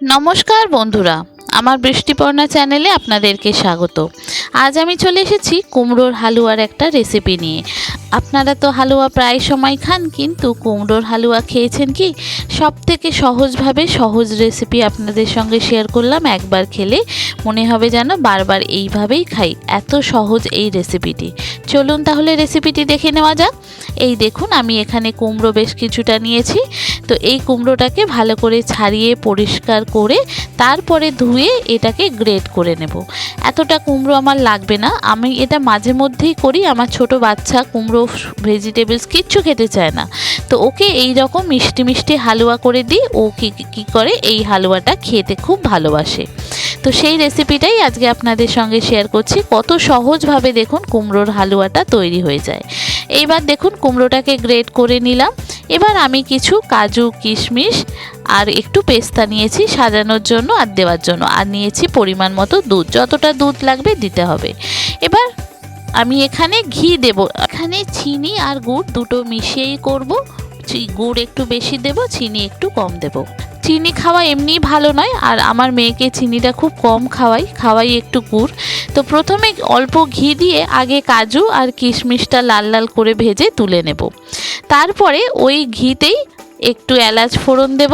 নমস্কার বন্ধুরা। আমার বৃষ্টিপর্ণা চ্যানেলে আপনাদেরকে স্বাগত। আজ আমি চলে এসেছি কুমড়োর হালুয়ার একটা রেসিপি নিয়ে। আপনারা তো হালুয়া প্রায় সময় খান, কিন্তু কুমড়োর হালুয়া খেয়েছেন কি? সব থেকে সহজভাবে সহজ রেসিপি আপনাদের সঙ্গে শেয়ার করলাম একবার খেলে। মনে হবে যেন বারবার এইভাবেই খাই, এত সহজ এই রেসিপিটি। চলুন তাহলে রেসিপিটি দেখে নেওয়া যাক। এই দেখুন, আমি এখানে কুমড়ো বেশ কিছুটা নিয়েছি। তো এই কুমড়োটাকে ভালো করে ছাড়িয়ে, পরিষ্কার করে তারপরে ধুয়ে এটাকে গ্রেট করে নেব। এতটা কুমড়ো আমার লাগবে না। আমি এটা মাঝে মধ্যেই করি। আমার ছোট বাচ্চা কুমড়ো ভেজিটেবলস কিচ্ছু খেতে চায় না। তো ওকে এই রকম মিষ্টি মিষ্টি হালুয়া করে দিই। ও কী কী করে? এই হালুয়াটা খেতে খুব ভালোবাসে। তো সেই রেসিপিটাই আজকে আপনাদের সঙ্গে শেয়ার করছি। কত সহজভাবে দেখুন কুমড়োর হালুয়াটা তৈরি হয়ে যায়। এইবার দেখুন কুমড়োটাকে গ্রেট করে নিলাম। এবার আমি কিছু কাজু, কিশমিশ আর একটু পেস্তা নিয়েছি সাজানোর জন্য আর দেওয়ার জন্য। আর নিয়েছি পরিমাণ মতো দুধ। যতটা দুধ লাগবে দিতে হবে। এবার আমি এখানে ঘি দেব। এখানে চিনি আর গুড় দুটো মিশিয়েই করব। গুড় একটু বেশি দেব, চিনি একটু কম দেব। চিনি খাওয়া এমনি ভালো নয়, আর আমার মেয়েকে চিনিটা খুব কম খাওয়াই খাওয়াই একটু গুড়। তো প্রথমে অল্প ঘি দিয়ে আগে কাজু আর কিশমিশটা লাল লাল করে ভেজে তুলে নেব। তারপরে ওই ঘিতেই একটু এলাচ ফোড়ন দেব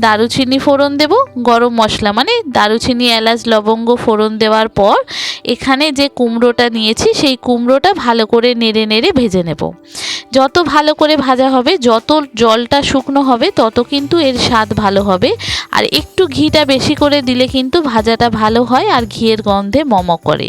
দারুচিনি ফোড়ন দেব, গরম মশলা মানে দারুচিনি, এলাচ, লবঙ্গ ফোড়ন দেওয়ার পর এখানে যে কুমড়োটা নিয়েছি সেই কুমড়োটা ভালো করে নেড়ে নেড়ে ভেজে নেব। যত ভালো করে ভাজা হবে, যত জলটা শুকনো হবে, তত কিন্তু এর স্বাদ ভালো হবে। আর একটু ঘিটা বেশি করে দিলে কিন্তু ভাজাটা ভালো হয় আর ঘিয়ের গন্ধে মম করে।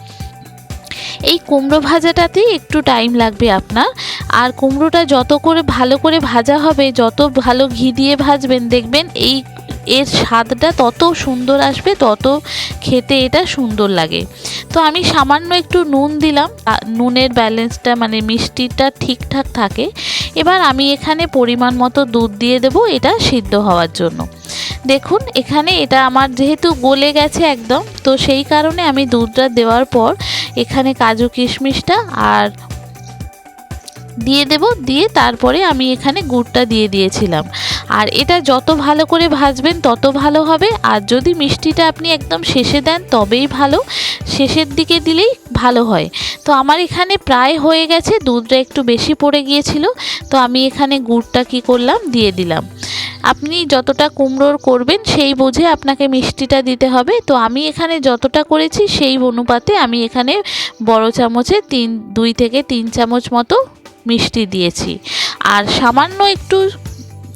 এই কুমড়ো ভাজাটাতেই একটু টাইম লাগবে আপনার। আর কুমড়োটা যত করে ভালো করে ভাজা হবে, যত ভালো ঘি দিয়ে ভাজবেন, দেখবেন এই এর স্বাদটা তত সুন্দর আসবে, তত খেতে এটা সুন্দর লাগে। তো আমি সামান্য একটু নুন দিলাম নুনের ব্যালেন্সটা মানে মিষ্টিটা ঠিকঠাক থাকে। এবার আমি এখানে পরিমাণ মতো দুধ দিয়ে দেব, এটা সিদ্ধ হওয়ার জন্য। দেখুন, এখানে এটা আমার যেহেতু গলে গেছে একদম, তো সেই কারণে আমি দুধটা দেওয়ার পর এখানে কাজু কিশমিশটা আর দিয়ে দেব, দিয়ে তারপরে আমি এখানে গুড়টা দিয়ে দিয়েছিলাম। আর এটা যত ভালো করে ভাজবেন তত ভালো হবে, আর যদি মিষ্টিটা আপনি একদম শেষে দেন তবেই ভালো, শেষের দিকে দিলেই ভালো হয়। তো আমার এখানে প্রায় হয়ে গেছে, দুধটা একটু বেশি পড়ে গিয়েছিল, তো আমি এখানে গুড়টা কি করলাম, দিয়ে দিলাম। আপনি যতটা কুমড়োর করবেন, সেই বুঝে আপনাকে মিষ্টিটা দিতে হবে। তো আমি এখানে যতটা করেছি, সেই অনুপাতে আমি এখানে বড় চামচে তিন, দুই থেকে তিন চামচ মতো মিষ্টি দিয়েছি। আর সামান্য একটু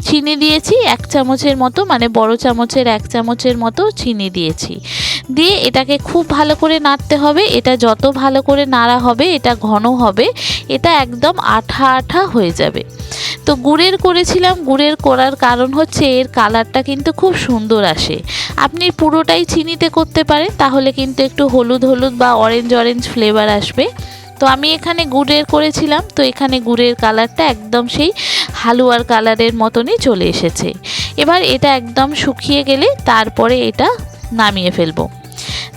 চিনি দিয়েছি, এক চামচের মতো মানে বড় চামচের এক চামচের মতো চিনি দিয়েছি। দিয়ে এটাকে খুব ভালো করে নাড়তে হবে। এটা যত ভালো করে নাড়া হবে, এটা ঘন হবে, এটা একদম আঠা আঠা হয়ে যাবে। তো গুড়ের করেছিলাম, গুড়ের করার কারণ হচ্ছে এর কালারটা কিন্তু খুব সুন্দর আসে। আপনি পুরোটাই চিনিতে করতে পারেন, তাহলে কিন্তু একটু হলুদ হলুদ বা অরেঞ্জ অরেঞ্জ ফ্লেভার আসবে। তো আমি এখানে গুড়ের করেছিলাম, তো এখানে গুড়ের কালারটা একদম সেই হালুয়ার কালারের মতনই চলে এসেছে। এবার এটা একদম শুকিয়ে গেলে তারপরে এটা নামিয়ে ফেলব।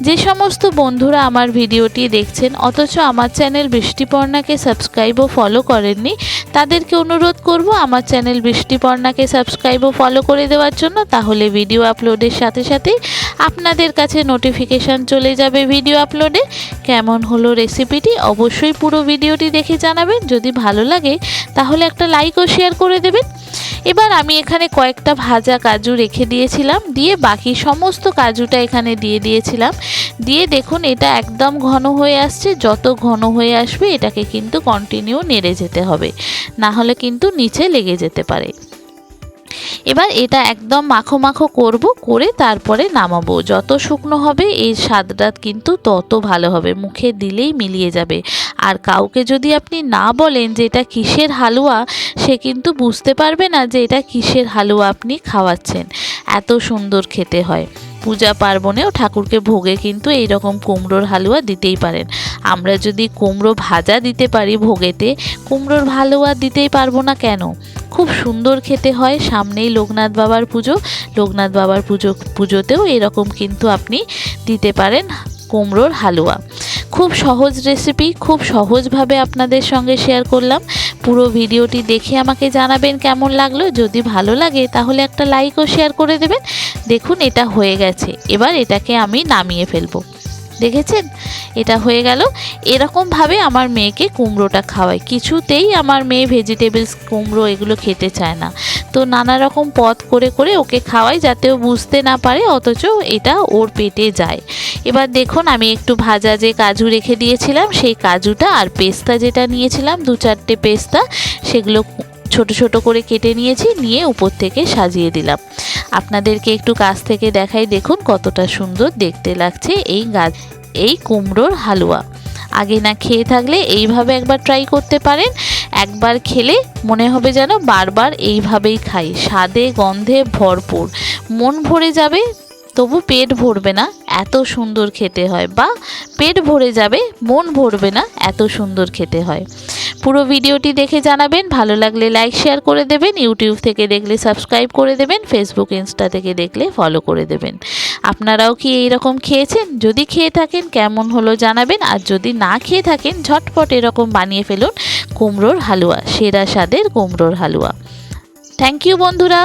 যে সমস্ত বন্ধুরা আমার ভিডিওটি দেখছেন, অথচ আমার চ্যানেল বৃষ্টিপর্ণাকে সাবস্ক্রাইব ও ফলো করেননি, তাদেরকে অনুরোধ করব আমার চ্যানেল বৃষ্টিপর্ণাকে সাবস্ক্রাইব ও ফলো করে দেওয়ার জন্য, তাহলে ভিডিও আপলোডের সাথে সাথে আপনাদের কাছে নোটিফিকেশান চলে যাবে ভিডিও আপলোডে। কেমন হলো রেসিপিটি অবশ্যই পুরো ভিডিওটি দেখে জানাবেন। যদি ভালো লাগে, তাহলে একটা লাইক ও শেয়ার করে দেবেন। এবার আমি এখানে কয়েকটা ভাজা কাজু রেখে দিয়েছিলাম, দিয়ে বাকি সমস্ত কাজুটা এখানে দিয়ে দিয়েছিলাম। দিয়ে দেখুন, এটা একদম ঘন হয়ে আসছে, যত ঘন হয়ে আসবে এটাকে কিন্তু কন্টিনিউ নেড়ে যেতে হবে না হলে কিন্তু নিচে লেগে যেতে পারে। এবার এটা একদম মাখো মাখো করব, করে তারপরে নামাবো। যত শুকনো হবে এই স্বাদটা কিন্তু তত ভালো হবে। মুখে দিলেই মিলিয়ে যাবে। আর কাউকে যদি আপনি না বলেন যে এটা কিসের হালুয়া, সে কিন্তু বুঝতে পারবে না যে এটা কিসের হালুয়া আপনি খাওয়াচ্ছেন। এত সুন্দর খেতে হয়। পূজা পার্বণেও ঠাকুরকে ভোগে কিন্তু এই রকম কুমড়োর হালুয়া দিতেই পারেন। আমরা যদি কুমড়ো ভাজা দিতে পারি ভোগেতে, কুমড়োর হালুয়া দিতেই পারব না কেন? খুব সুন্দর খেতে হয় সামনেই লোকনাথ বাবার পুজো। লোকনাথ বাবার পুজো, পুজোতেও এরকম কিন্তু আপনি দিতে পারেন কুমড়োর হালুয়া। খুব সহজ রেসিপি খুব সহজভাবে আপনাদের সঙ্গে শেয়ার করলাম। পুরো ভিডিওটি দেখে আমাকে জানাবেন কেমন লাগল। যদি ভালো লাগে তাহলে একটা লাইক ও শেয়ার করে দেবেন। দেখুন এটা হয়ে গেছে। এবার এটাকে আমি নামিয়ে ফেলব। দেখেছেন? এটা হয়ে গেল। এরকমভাবে আমার মেয়েকে কুমড়োটা খাওয়াই। কিছুতেই আমার মেয়ে ভেজিটেবলস কুমড়ো এগুলো খেতে চায় না। তো নানা রকম পথ করে করে ওকে খাওয়াই যাতে ও বুঝতে না পারে, অথচ এটা ওর পেটে যায়। এবার দেখুন, আমি একটু ভাজা যে কাজু রেখে দিয়েছিলাম, সেই কাজুটা আর পেস্তা যেটা নিয়েছিলাম, দু চারটে পেস্তা, সেগুলো ছোট ছোট করে কেটে নিয়েছি, নিয়ে উপর থেকে সাজিয়ে দিলাম। আপনাদেরকে একটু কাছ থেকে দেখাই, দেখুন কতটা সুন্দর দেখতে লাগছে এই গাছ, এই কুমড়োর হালুয়া। আগে না খেয়ে থাকলে এইভাবে একবার ট্রাই করতে পারেন, একবার খেলে মনে হবে যেন বারবার এইভাবেই খাই। স্বাদে, গন্ধে ভরপুর। মন ভরে যাবে, তবু পেট ভরবে না, এত সুন্দর খেতে হয়। বা পেট ভরে যাবে, মন ভরবে না এত সুন্দর খেতে হয়। পুরো ভিডিওটি দেখে জানাবেন, ভালো লাগলে লাইক শেয়ার করে দেবেন ইউটিউব থেকে দেখলে সাবস্ক্রাইব করে দেবেন ফেসবুক ইনস্টা থেকে দেখলে ফলো করে দেবেন। আপনারাও কি এই রকম খেয়েছেন? যদি খেয়ে থাকেন, কেমন হলো জানাবেন, আর যদি না খেয়ে থাকেন, ঝটপট এরকম বানিয়ে ফেলুন কুমড়োর হালুয়া, সেরা স্বাদের কুমড়োর হালুয়া। থ্যাংক ইউ বন্ধুরা।